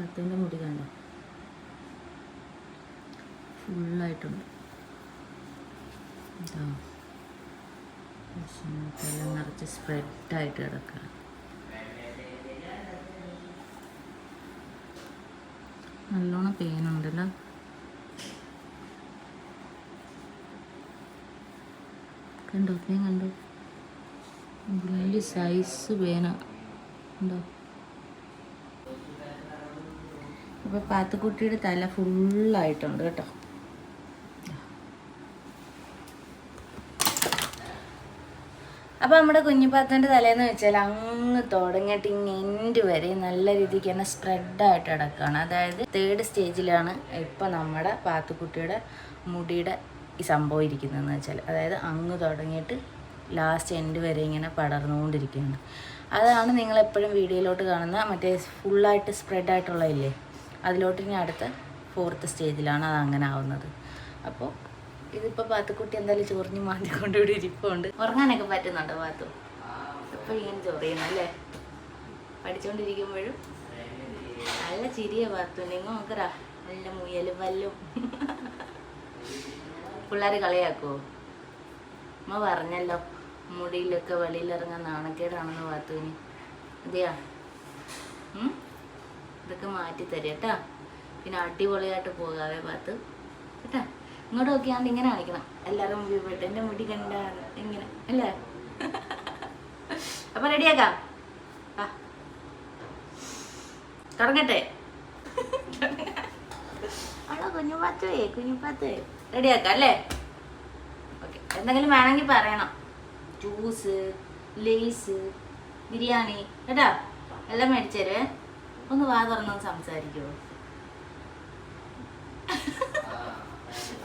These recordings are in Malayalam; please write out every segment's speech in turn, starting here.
പത്തിന്റെ മുടി കണ്ടോ? ഫുള്ളായിട്ടുണ്ട്. ഇതാ. എല്ലാം നിറച്ച് സ്പ്രെഡായിട്ട് കിടക്കുക നല്ലോണം പെയിനുണ്ടല്ലോ കണ്ടോ? പേൻ കണ്ടോ? വലിയ സൈസ് പേന ഉണ്ടോ അപ്പോൾ പാത്തുക്കുട്ടിയുടെ തല ഫുള്ളായിട്ടുണ്ട് കേട്ടോ. അപ്പോൾ നമ്മുടെ കുഞ്ഞിപ്പാത്തന്റെ തലേന്ന് വെച്ചാൽ അങ്ങ് തുടങ്ങിയിട്ട് ഇങ്ങനെ എൻഡ് വരെ നല്ല രീതിക്ക് തന്നെ സ്പ്രെഡായിട്ട് കിടക്കുകയാണ്. അതായത് തേർഡ് സ്റ്റേജിലാണ് ഇപ്പോൾ നമ്മുടെ പാത്തുക്കുട്ടിയുടെ മുടിയുടെ ഈ സംഭവം ഇരിക്കുന്നതെന്ന് വെച്ചാൽ. അതായത് അങ്ങ് തുടങ്ങിയിട്ട് ലാസ്റ്റ് എൻഡ് വരെ ഇങ്ങനെ പടർന്നുകൊണ്ടിരിക്കുകയാണ്. അതാണ് നിങ്ങൾ എപ്പോഴും വീഡിയോയിലോട്ട് കാണുന്ന മറ്റേ ഫുള്ളായിട്ട് സ്പ്രെഡായിട്ടുള്ളതില്ലേ അതിലോട്ട് ഇനി അടുത്ത ഫോർത്ത് സ്റ്റേജിലാണ് അത് അങ്ങനെ ആവുന്നത്. അപ്പോൾ ഇതിപ്പോൾ പാത്തുക്കുട്ടി എന്തായാലും ചൊറിഞ്ഞ് മാറ്റിക്കൊണ്ട് ഇവിടെ ഇരിപ്പുണ്ട്. ഉറങ്ങാനൊക്കെ പറ്റുന്നുണ്ടോ പാത്തു? എപ്പോഴും ഇങ്ങനെ ചൊറിയുന്നു അല്ലേ? പഠിച്ചുകൊണ്ടിരിക്കുമ്പോഴും നല്ല ചിരിയ പാത്തു. നിങ്ങൾ നോക്കറാ നല്ല മുയലും വല്ലും പിള്ളേർ കളിയാക്കുമോ അമ്മ പറഞ്ഞല്ലോ മുടിയിലൊക്കെ വെളിയിലിറങ്ങാൻ നാണക്കേടാണെന്ന് പാത്തുവിന്. അതെയാ? ഇതൊക്കെ മാറ്റി തരും കേട്ടാ. പിന്നെ അടിപൊളിയായിട്ട് പോകാവേ പാത്ത് കേട്ടാ. ഇങ്ങോട്ട് നോക്കിയാണ്ട് ഇങ്ങനെ കാണിക്കണം. എല്ലാവരും മുമ്പിൽ പോയിട്ട് എന്റെ മുടി കണ്ട ഇങ്ങനെ അല്ലേ? അപ്പൊ റെഡിയാക്കാം തുടങ്ങട്ടെ. അവളോ കുഞ്ഞുപാത്തേ കുഞ്ഞുപാത്തേ റെഡിയാക്കാം അല്ലേ? ഓക്കെ എന്തെങ്കിലും വേണമെങ്കിൽ പറയണം. ജ്യൂസ് ലേസ് ബിരിയാണി കേട്ടോ? എല്ലാം മേടിച്ചേരേ ഒന്ന് വാ തുറന്നൊന്ന് സംസാരിക്കോ.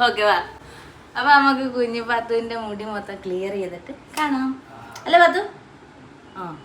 ഓക്കെ വാ. അപ്പൊ നമുക്ക് കുഞ്ഞു പത്തുവിന്റെ മുടി മൊത്തം ക്ലിയർ ചെയ്തിട്ട് കാണാം. അല്ലേ പത്തു? ആ.